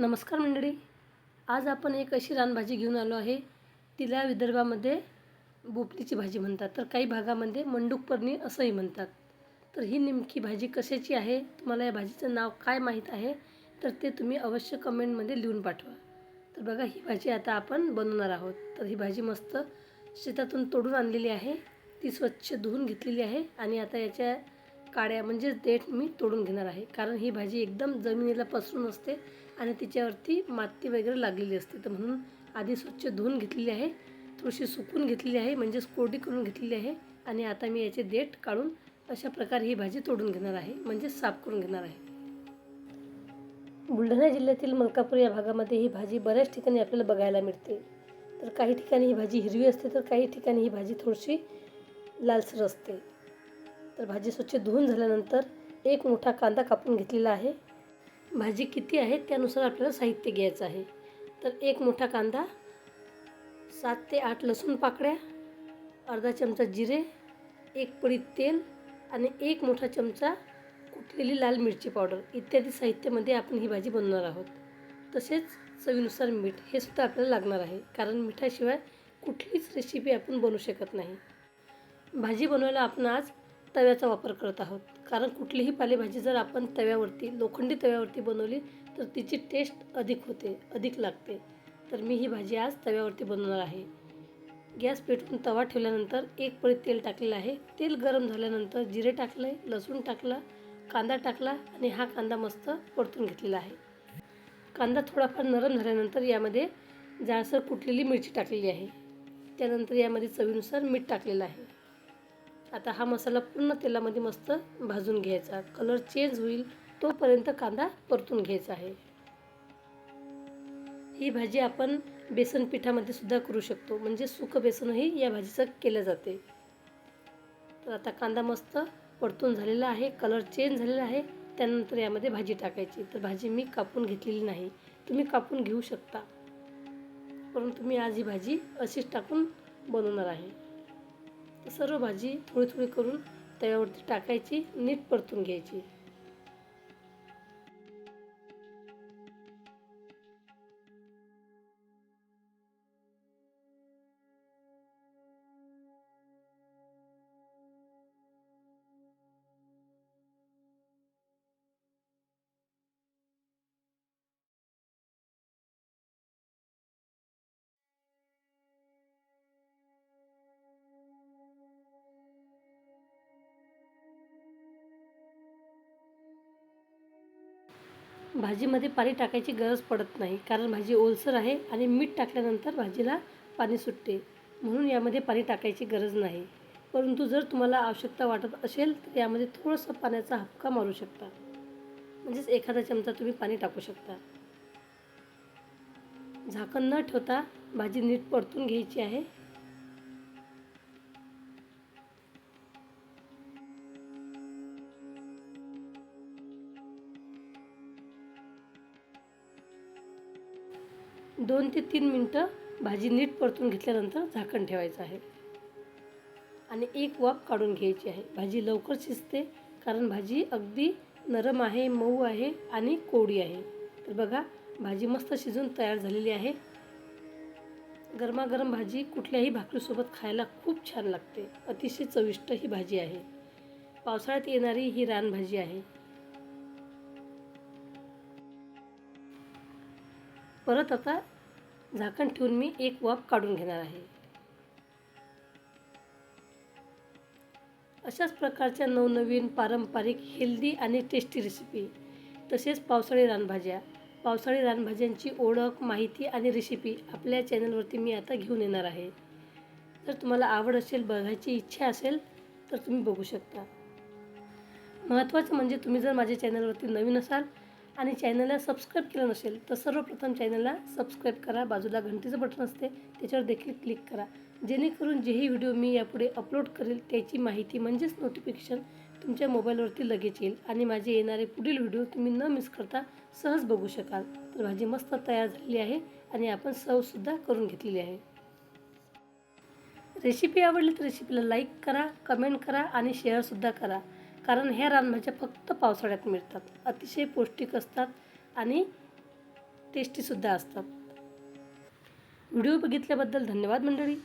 नमस्कार मंडळी. आज आपण एक अशी रानभाजी घेऊन आलो आहे. तिला विदर्भामध्ये बोपलीची भाजी म्हणतात. तर काही भागामध्ये मंडूकपर्णी असंही म्हणतात. तर ही नेमकी भाजी कशाची आहे? तुम्हाला या भाजीचं नाव काय माहीत आहे? तर ते तुम्ही अवश्य कमेंटमध्ये लिहून पाठवा. तर बघा ही भाजी आता आपण बनवणार आहोत. तर ही भाजी मस्त शेतातून तोडून आणलेली आहे. ती स्वच्छ धुवून घेतलेली आहे आणि आता याच्या काड्या म्हणजेच देठ मी तोडून घेणार आहे. कारण ही भाजी एकदम जमिनीला पसरून असते आणि तिच्यावरती माती वगैरे लागलेली असते. तर म्हणून आधी स्वच्छ धुवून घेतलेली आहे. थोडीशी सुकून घेतलेली आहे. म्हणजेच कोरडी करून घेतलेली आहे. आणि आता मी याचे देठ काढून अशा प्रकारे ही भाजी तोडून घेणार आहे. म्हणजे साफ करून घेणार आहे. बुलढाणा जिल्ह्यातील मलकापूर या भागामध्ये ही भाजी बऱ्याच ठिकाणी आपल्याला बघायला मिळते. तर काही ठिकाणी ही भाजी हिरवी असते तर काही ठिकाणी ही भाजी थोडीशी लालसर असते. तर भाजी स्वच्छ धुवून झाल्यानंतर एक मोठा कांदा कापून घेतलेला आहे. भाजी किती आहे त्यानुसार आपल्याला साहित्य घ्यायचं आहे. तर एक मोठा कांदा सात ते आठ लसूण पाकळ्या अर्धा चमचा जिरे एक पडी तेल आणि एक मोठा चमचा कुटलेली लाल मिरची पावडर. इत्यादी साहित्यामध्ये आपण ही भाजी बनवणार आहोत. तसेच चवीनुसार मीठ हे सुद्धा आपल्याला लागणार आहे. कारण मिठाशिवाय कुठलीच रेसिपी आपण बनवू शकत नाही. भाजी बनवायला आपण आज तव्याचा वापर करत आहोत. कारण कुठलीही पालेभाजी जर आपण तव्यावरती लोखंडी तव्यावरती बनवली तर तिची टेस्ट अधिक होते अधिक लागते. तर मी ही भाजी आज तव्यावरती बनवणार आहे. गॅस पेटवून तवा ठेवल्यानंतर एक पळी तेल टाकलेलं आहे. तेल गरम झाल्यानंतर जिरे टाकलं आहे लसूण टाकला कांदा टाकला आणि हा कांदा मस्त परतून घेतलेला आहे. कांदा थोडाफार नरम झाल्यानंतर यामध्ये जाडसर कुटलेली मिरची टाकलेली आहे. त्यानंतर यामध्ये चवीनुसार मीठ टाकलेलं आहे. आता हा मसाला पूर्ण तेलामध्ये मस्त भाजून घ्यायचा. कलर चेंज होईल तोपर्यंत कांदा परतून घ्यायचा आहे. ही भाजी आपण बेसन पिठामध्ये सुद्धा करू शकतो. म्हणजे सुकं बेसनही या भाजीचं केलं जाते. तर आता कांदा मस्त परतून झालेला आहे. कलर चेंज झालेला आहे. त्यानंतर यामध्ये भाजी टाकायची. तर भाजी मी कापून घेतलेली नाही. तुम्ही कापून घेऊ शकता. परंतु मी आज ही भाजी अशीच टाकून बनवणार आहे. सर्व भाजी थोडी थोडी करून तव्यावरती टाकायची नीट परतून घ्यायची भाजीमध्ये पाणी टाकायची गरज पडत नाही कारण भाजी ओलसर आहे आणि मीठ टाकल्यानंतर भाजीला पाणी सुटते. म्हणून यामध्ये पाणी टाकायची गरज नाही. परंतु जर तुम्हाला आवश्यकता वाटत असेल तर यामध्ये थोडंसं पाण्याचा हपका मारू शकता. म्हणजेच एखादा चमचा तुम्ही पाणी टाकू शकता. झाकण न ठेवता भाजी नीट परतून घ्यायची आहे. दोन ते तीन मिनटं भाजी नीट परतून घेतल्यानंतर झाकण ठेवायचं आहे. आणि एक वाफ काढून घ्यायची आहे. भाजी लवकर शिजते कारण भाजी अगदी नरम आहे मऊ आहे आणि कोडी आहे. तर बघा भाजी मस्त शिजून तयार झालेली आहे. गरमागरम भाजी कुठल्याही भाकरीसोबत खायला खूप छान लागते. अतिशय चविष्ट ही भाजी आहे. पावसाळ्यात येणारी ही रानभाजी आहे. परत आता झाकण ठेवून मी एक वाफ काढून घेणार आहे. अशाच प्रकारच्या नवनवीन पारंपरिक हेल्दी आणि टेस्टी रेसिपी तसेच पावसाळी रानभाज्या. पावसाळी रानभाज्यांची ओळख माहिती आणि रेसिपी आपल्या चॅनलवरती मी आता घेऊन येणार आहे. जर तुम्हाला आवड असेल बघायची इच्छा असेल तर तुम्ही बघू शकता. महत्त्वाचं म्हणजे तुम्ही जर माझ्या चॅनलवरती नवीन असाल आणि चॅनलला सबस्क्राईब केलं नसेल तर सर्वप्रथम चॅनलला सबस्क्राईब करा. बाजूला घंटीचं बटन असते त्याच्यावर देखील क्लिक करा. जेणेकरून जेही व्हिडिओ मी यापुढे अपलोड करेल त्याची माहिती म्हणजेच नोटिफिकेशन तुमच्या मोबाईलवरती लगेच येईल. आणि माझे येणारे पुढील व्हिडिओ तुम्ही न मिस करता सहज बघू शकाल. तर भाजी मस्त तयार झालेली आहे आणि आपण सर्वसुद्धा करून घेतलेली आहे. रेसिपी आवडली तर रेसिपीला लाईक करा कमेंट करा आणि शेअरसुद्धा करा. कारण ह्या रानभाज्या म्हणजे फक्त पावसाळ्यात मिळतात. अतिशय पौष्टिक असतात आणि टेस्टीसुद्धा असतात. व्हिडिओ बघितल्याबद्दल धन्यवाद मंडळी.